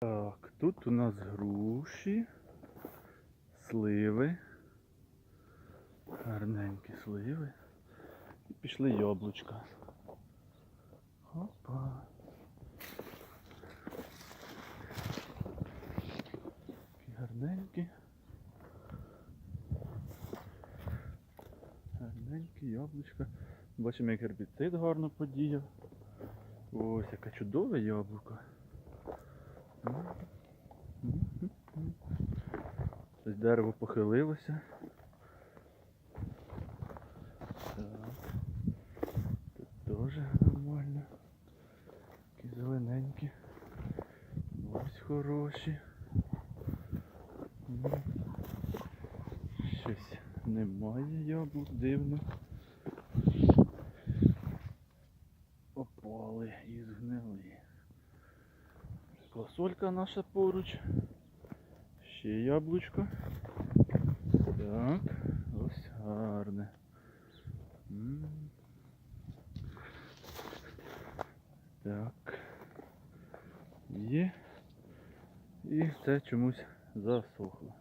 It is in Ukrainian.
Так, тут у нас груші, сливи. Гарненькі сливи. І пішли яблучка. Опа. Такі гарненькі. Гарненькі яблучка. Бачимо, як гербіцид гарно подіяв. Ось яке чудове яблуко. Ось дерево похилилося. Тут теж нормально. Такі зелененькі. Ось хороші. Щось немає яблук, дивно. Квасолька наша поруч. Ще яблучко. Так, ось гарне. Так. Є. І це чомусь засохло.